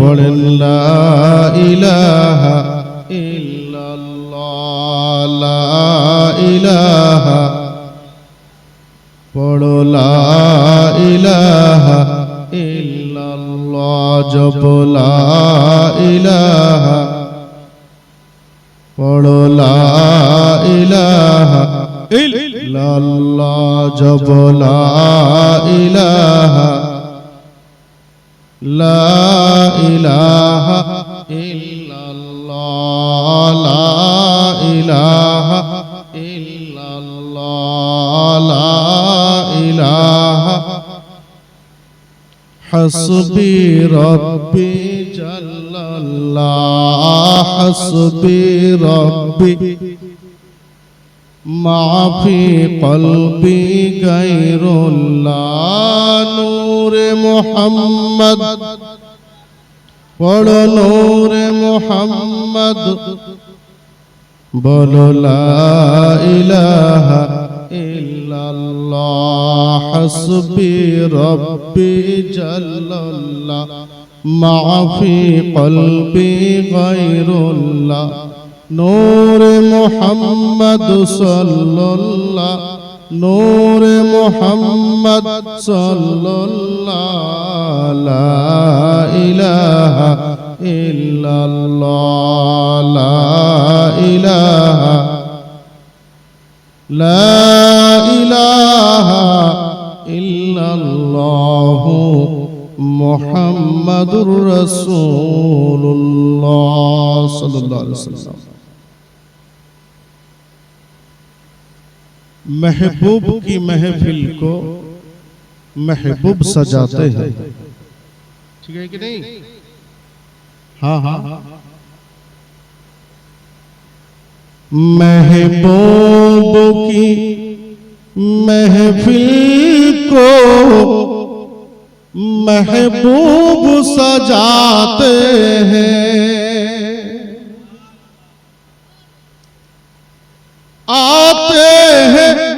পড়েন লা ইলাহা ইল্লাল্লাহ, লা ইলাহা পড়ো ইলাহা ইল্লাল্লাহ, জপ ইলাহা পড়ো ইলাহা ইল্লাল্লাহ, জপ, লা ربي جل الله حسبي ربي ما في قلبي غير الله نور محمد পড়ো নূর মোহাম্মদ বলো লা ইলাহা الله حسبي ربي جل الله مع في قلبي غير الله نور محمد صلى الله نور محمد صلى الله لا إله إلا الله لا إله لا إله إلا الله محمد رسول الله صلى الله عليه وسلم. محبوب کی محفل کو محبوب سجاتے ہیں۔ ٹھیک ہے کہ نہیں؟ ہاں ہاں महबूब की महफिल को महबूब सजाते हैं। आते हैं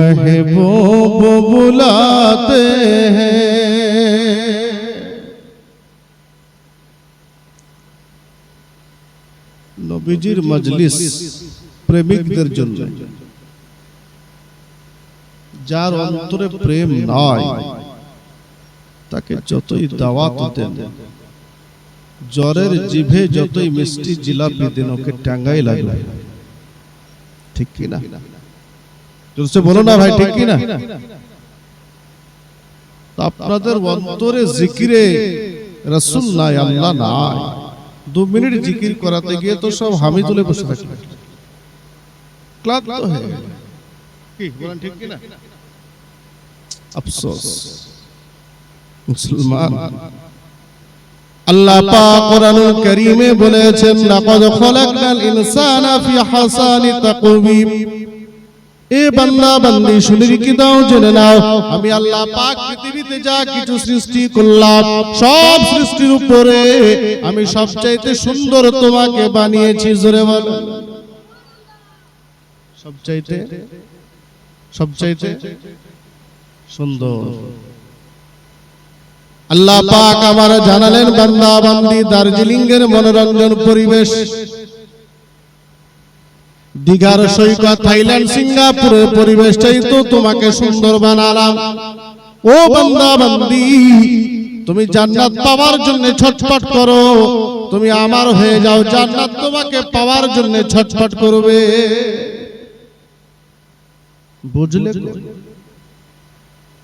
महबूब बुलाते हैं নবীজির মজলিস প্রেমিকদের জন্য যার অন্তরে প্রেম নয় তাকে যতই দাওয়াত দেন জ্বরের জিভে যতই মিষ্টি জিলাপি দেন ওকে টাঙ্গাই লাগবে ঠিক কি না জোরসে বলো না ভাই ঠিক কি না আপনাদের অন্তরে জিকিরে রসুল নাই আল্লাহ নাই। দু মিনিট জিকির করাতে গিয়ে তো সব হামি তুলে বসে থাকে। ক্লান্ত হয়ে কি বলেন ঠিক কি না আফসোস। মুসলমান। আল্লাহ পাক কোরআনুল কারীমে বলেছেন লাকাদ খলাকনাল ইনসানা ফি হাসানি তাকওয়িম। এ বান্দা বান্দি শুনে কি দাও জেনে নাও। আমি আল্লাহ পাক পৃথিবীতে যা কিছু সৃষ্টি করলাম সব সৃষ্টির উপরে আমি সবচাইতে সুন্দর তোমাকে বানিয়েছি জোরে বল। সবচাইতে সবচাইতে সুন্দর। আল্লাহ পাক আমার জানালেন বান্দা বান্দি দার্জিলিং এর মনোরঞ্জন পরিবেশ। দীঘার সৈকত থাইল্যান্ড সিঙ্গাপুরের পরিবেশটাই তো তোমাকে সুন্দর বানালাম। ও বান্দা বান্দি তুমি জান্নাত পাওয়ার জন্য ছটফট করো। তুমি আমার হয়ে যাও, জান্নাত তোমাকে পাওয়ার জন্য ছটফট করবে। বুঝলে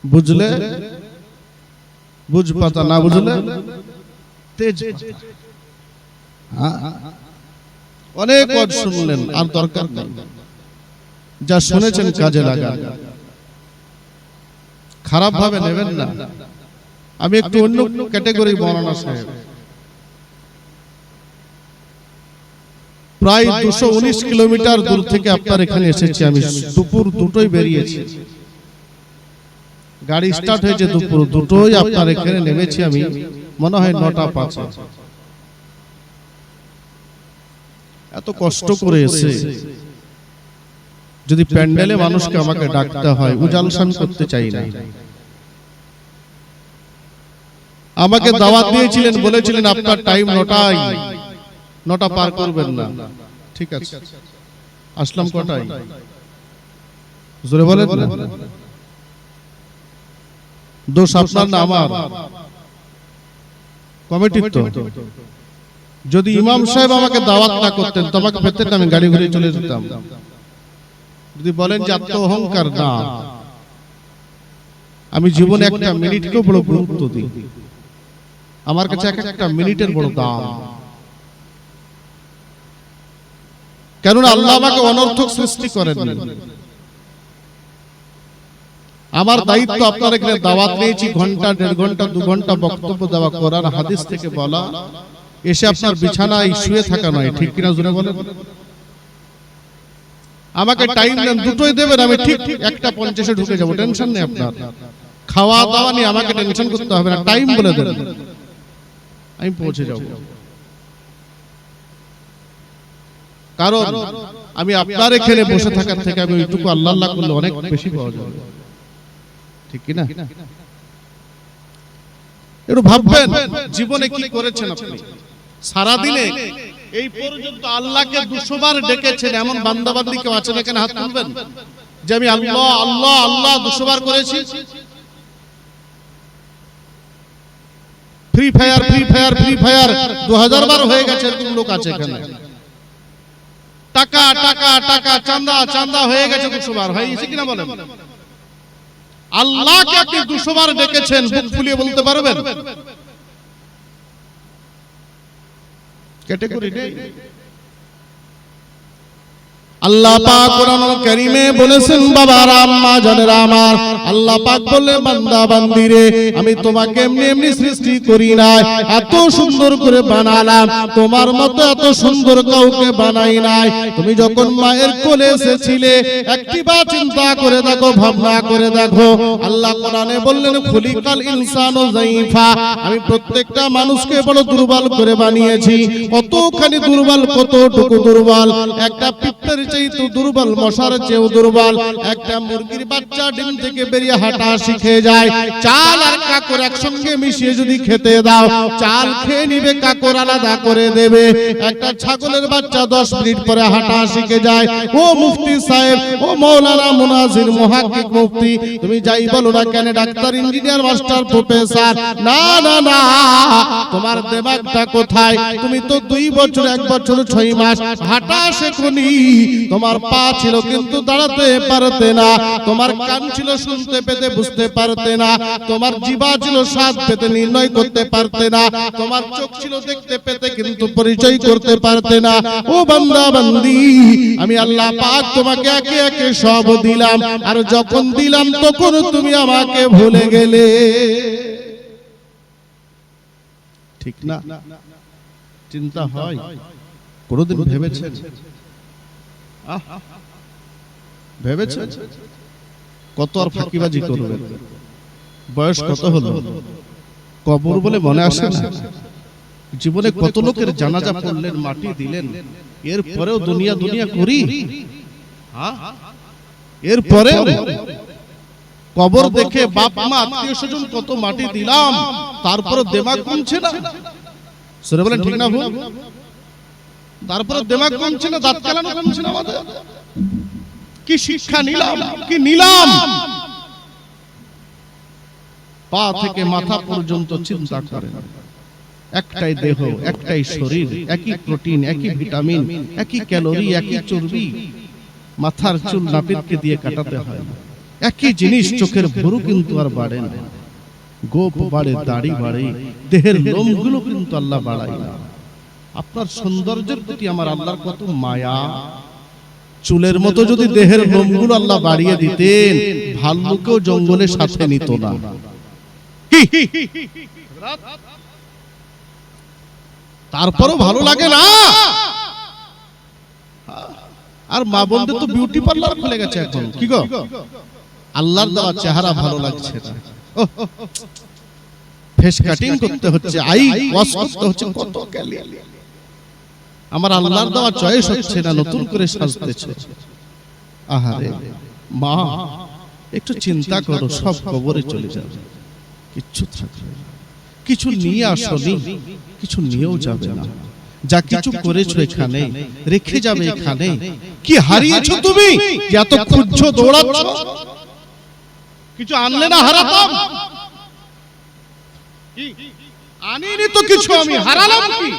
বুঝলে? বুঝ পাতা না বুঝলে? তেজ হ্যাঁ। অনেক ওয়াজ শুনলেন আর দরকার নেই। যা শুনেছেন কাজে লাগান। খারাপ ভাবে নেবেন না। আমি একটু অন্য ক্যাটাগরি বর্ণনা সাহেব। প্রায় দুশো উনিশ কিলোমিটার দূর থেকে আপনার এখানে এসেছি। আমি দুপুর দুটোই বেরিয়েছি। গাড়ি স্টার্ট হয়েছে দুপুর দুটোই আপনার এখানে নেমেছি আমি। মনে হয় নটা পাঁচে। এত কষ্ট করে এসে যদি প্যান্ডেলে মানুষকে আমাকে ডাকতে হয় উজালসান করতে চাই না। আমাকে দাওয়াত দিয়েছিলেন বলেছিলেন আপনার টাইম নটাই নটা পার করবেন না। ঠিক আছে। আসলাম কটাই জোরে বলেন। না দোষ আপনার না আমার। কমিটির তো। যদি ইমাম সাহেব আমাকে দাওয়াত না করতেন তোমাকে পেতেন আমি গাড়ি ঘুরে চলে যেতাম। যদি বলেন যে আত্ম অহংকার না আমি জীবনে একটা মিনিটকেও বড় গুরুত্ব দিই। আমার কাছে এক একটা মিনিটের বড় দাম। কেননা আল্লাহ আমাকে অনর্থক সৃষ্টি করেন আমার দায়িত্ব আপনার এখানে দাওয়াত নিয়েছি ঘণ্টা দেড় ঘণ্টা দু ঘণ্টা বক্তব্য দেওয়া করার হাদিস থেকে বলা এসে আপনার বিছানায় শুয়ে থাকা নয় ঠিক কিনা জুড়ে বলেন? আমাকে টাইম দেন দুটোই দেবেন আমি ঠিক একটা পঞ্চাশে ঢুকে যাব টেনশন নেই আপনার। খাওয়া দাওয়া নিয়ে আমাকে টেনশন করতে হবে না টাইম বলে দেন আমি পৌঁছে যাব। কারণ আমি আপনার এখানে বসে থাকার থেকে আমি ওইটুকু আল্লাহ আল্লাহ করলে অনেক বেশি পাওয়া যাবে। ঠিক কি না একটু ভাববেন জীবনে কি করেছেন আপনি? সারা দিনে এই পর্যন্ত আল্লাহকে দুশোবার ডেকেছেন, এমন বান্দাবান্দি কেউ আছেন এখানে হাত তুলবেন? যে আমি আল্লাহ আল্লাহ আল্লাহ দুশোবার করেছি। Free Fire Free Fire Free Fire দু হাজার বার হয়ে গেছে লোক আছে এখানে। টাকা টাকা টাকা চান্দা চান্দা হয়ে গেছে দুশোবার হয়ে গেছে কিনা আল্লাহকে আপনি দুশোবার ডেকেছেন, বুক ফুলিয়ে বলতে পারবেন? ক্যাটেগরি নেই আল্লাহ পাক কোরআনুল কারীমে বলেছেন বাবার আম্মা জানেরা আমার আল্লাহ পাক বলে বান্দা, বান্দিরে, আমি তোমাকে এমনি এমনি সৃষ্টি করি নাই। এত সুন্দর করে বানালাম। তোমার মতো এত সুন্দর কাউকে বানাই নাই। তুমি যখন মায়ের কোলে এসেছিলে একটিবার চিন্তা করে দেখো, ভাবনা করে দেখো। আল্লাহ কোরআনে বললেন, খুলিকাল ইনসানু যাইফা। আমি প্রত্যেকটা মানুষকে বড় দুর্বল করে বানিয়েছি। কতখানি দুর্বল, কতটুকু দুর্বল। একটা পিঁপড়ের চাইতে দুর্বল মশার চেয়েও দুর্বল। একটা মুরগির বাচ্চা ডিম থেকে বেরিয়ে হাঁটা শিখে যায়। চাল আর কাকর একসঙ্গে মিশিয়ে যদি খেতে দাও, চাল খেয়ে নিবে, কাকর আলাদা করে দেবে। একটা ছাগলের বাচ্চা দশ মিনিট পরে হাঁটা শিখে যায়। ও মুফতি সাহেব, ও মৌলানা মুনাজির মুফতি, তুমি যাই বলো না কেন ডাক্তার, ইঞ্জিনিয়ার, মাস্টার, প্রফেসর? না না না, তোমার দেমাগটা কোথায়? তুমি তো দুই বছর, এক বছর, ছয় মাস হাঁটা শেখনি। তোমার পা ছিল কিন্তু দাঁড়াতে পারতে না। তোমার কান ছিল শুনতে পেতে বুঝতে পারতে না। তোমার জিবা ছিল স্বাদ পেতে নির্ণয় করতে পারতে না। তোমার চোখ ছিল দেখতে পেতে কিন্তু পরিচয় করতে পারতে না। ও বান্দা বান্দি আমি আল্লাহ পাক তোমাকে একে একে সব দিলাম। আর যখন দিলাম তখন তুমি আমাকে ভুলে গেলে। ঠিক না? চিন্তা হয়। কোনদিন ভেবেছেন আহ, কত আর ফাঁকিবাজি করবেন? বয়স কত হলো? কবর বলে মনে আসে না। জীবনে কত লোকের জানাজা পড়লেন মাটি দিলেন। এরপরেও দুনিয়া দুনিয়া করি। এরপরে কবর দেখে বাপ মা আত্মীয় স্বজন কত মাটি দিলাম তারপরে দেমাগ কমছে না। সরে বলেন ঠিক না ভুল? তারপরে দেমাগ কমছে না, দাঁত কেলানো কমছে না আমাদের? কি শিক্ষা নিলাম, কি নিলাম? পা থেকে মাথা পর্যন্ত চিন্তা করেন। একটাই দেহ, একটাই শরীর, একই প্রোটিন, একই ভিটামিন, একই ক্যালোরি, একই চর্বি। মাথার চুল নাপিতকে দিয়ে কাটাতে হয় একই জিনিস চোখের ভরু কিন্তু আর বাড়ে না। গোপ বাড়ে, দাড়ি বাড়ে, দেহের লোমগুলো কিন্তু আল্লাহ বাড়ায় না। আপনার সৌন্দর্যের প্রতি আমার আল্লাহর কত মায়া। চুলের মতো যদি দেহের লোমগুলো আল্লাহ বাড়িয়ে দিতেন ভাল্লুকেও জঙ্গলের সাথে নিত না। তারপরও ভালো লাগে না। আর মা বোনদের তো বিউটি পার্লার খুলে গেছে এখন। কি গো? আল্লাহর দেওয়া চেহারা ভালো লাগছে না। ফেস কাটিং করতে হচ্ছে আই ওয়াশ করতে হচ্ছে কত ক্যালি আমার আল্লাহর দেওয়া চয়েস হচ্ছে না নতুন করে সাজতেছে। আহারে মা একটু চিন্তা করো সব কবরে চলে যাবে। কিচ্ছু থাকবে কিছু নিয়ে আসনি কিছু নিয়েও যাবে না। যা কিছু করেছ এখানে রেখে যাবে এখানে। কি হারিয়েছো তুমি? এত খুঁজছো দৌড়াচ্ছ? কিছু আনলে না হারাতাম? কি? আনিনি তো কিছু আমি। হারালাম কি?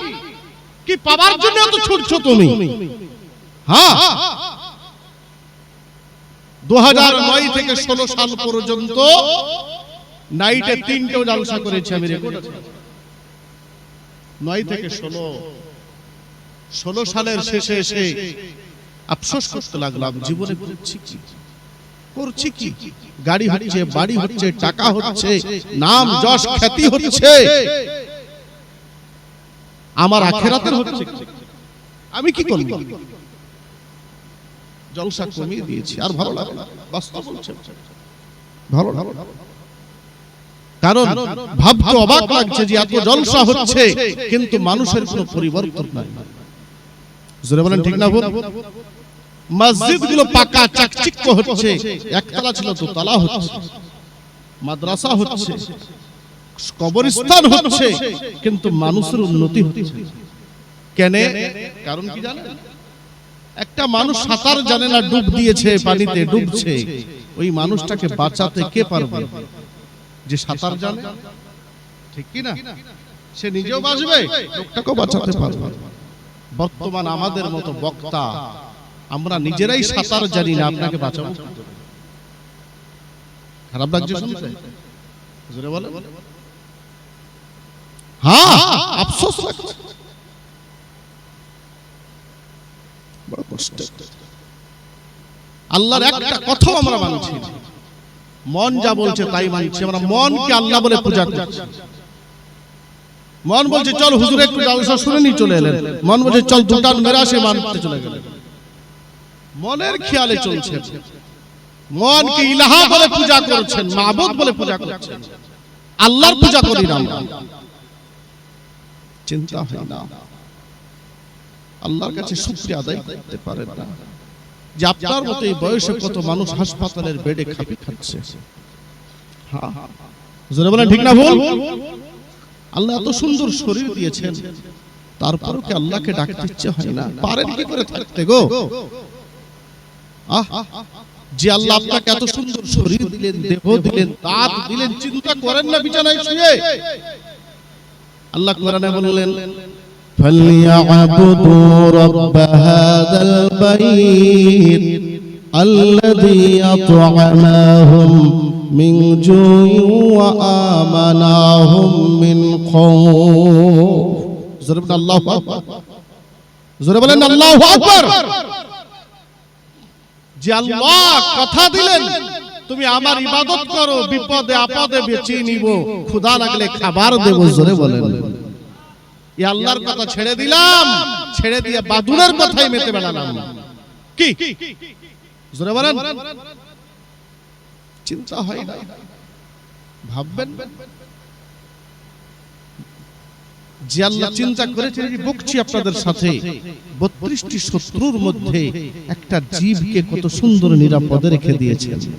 কি পাবার জন্য এত ছুটছো তুমি? হ্যাঁ। দু নয় থেকে ষোলো সাল পর্যন্ত নাইটে তিনটেও জালসা করেছি আমি রেকর্ড। নয় থেকে ষোলো। ষোলো সালের শেষে এসে আফসোস করতে লাগলাম জীবনে করছি কি? করছি কি? গাড়ি হচ্ছে বাড়ি হচ্ছে টাকা হচ্ছে নাম যশ খ্যাতি হচ্ছে। আমার আখেরাতের হচ্ছে আমি কি করব জলসা কমিয়ে দিয়েছি, আর ভালো লাগে বাস্তব বলছে ভালো ভালো কারণ ভাবতে অবাক লাগছে যে এত জলসা হচ্ছে, কিন্তু মানুষের কোনো পরিবর্তন নাই। জোরে বলেন ঠিক না ভুল? মসজিদগুলো পাকা, চাকচিক্য হচ্ছে, একতলা ছিল, দোতলা হচ্ছে, মাদ্রাসা হচ্ছে কবরস্থান হচ্ছে কিন্তু মানুষের উন্নতি হচ্ছে। কেন? কারণ কি জানেন? একটা মানুষ সাঁতার জানে না ডুব দিয়েছে পানিতে ডুবছে। ওই মানুষটাকে বাঁচাতে কে পারবে? যে সাঁতার জানে? ঠিক কি না? সে নিজেও বাঁচবে লোকটাকেও বাঁচাতে পারবে। বর্তমান আমাদের মতো বক্তা আমরা নিজেরাই সাঁতার জানি না আপনাকে বাঁচাবো? খারাপ লাগছে শুনতে জোরে বলে হ্যাঁ আফসোস লাগছে। আল্লাহর একটা কথাও আমরা মানছি মন যা বলছে তাই মানছি। আমরা মনকে আল্লাহ বলে পূজা করছি। মন বলছে, চল হুজুর, একটু জালসা শুনে নি চলে এলেন। মন বলছে, চল দোকান মেরে আসে মানতে চলে গেলেন। মনের খেয়ালে চলছে। মনকে ইলাহা বলে পূজা করছেন, মাবুদ বলে পূজা করছেন। আল্লাহর পূজা করি না আমরা। চিন্তা হয় না। আল্লাহর কাছে শুকরিয়া আদায় করতে পারেন না। যে আপনার মতো এই বয়সে কত মানুষ হাসপাতালের বেডে খাপি খাচ্ছে। জোরে বলেন, ঠিক না ভুল? আল্লাহ এত সুন্দর শরীর দিয়েছেন। তারপরও কি আল্লাহকে ডাকতে ইচ্ছে হয় না? পারেন কি করে থাকতে গো? আহ, যে আল্লাহ আপনাকে এত সুন্দর শরীর দিলেন, দেহ দিলেন, দাঁত দিলেন, চিন্তা করেন না বিছানায় শুয়ে। আল্লাহ কোরআনে বললেন فليعبدوا رب هذا البيت الذي أطعمهم من جوع وآمناهم من خوف জোরে বলেন আল্লাহু আকবার জোরে বলেন আল্লাহু আকবার যে আল্লাহ কথা দিলেন তুমি আমার ইবাদত করো বিপদে আপদে বেঁচে নিব। ক্ষুধা লাগলে খাবার দেব জোরে বলেন। এই আল্লাহর কথা ছেড়ে দিলাম ছেড়ে দিয়ে বাদুরের কথাই মেতে বেড়ালাম। কি? জোরে বলেন। চিন্তা হয় না। ভাববেন। যে আল্লাহ চিন্তা করেছেন যে বকছি আপনাদের সাথে। বত্রিশটি শত্রুর মধ্যে একটা জীবকে কত সুন্দর নিরাপদে রেখে দিয়েছেন।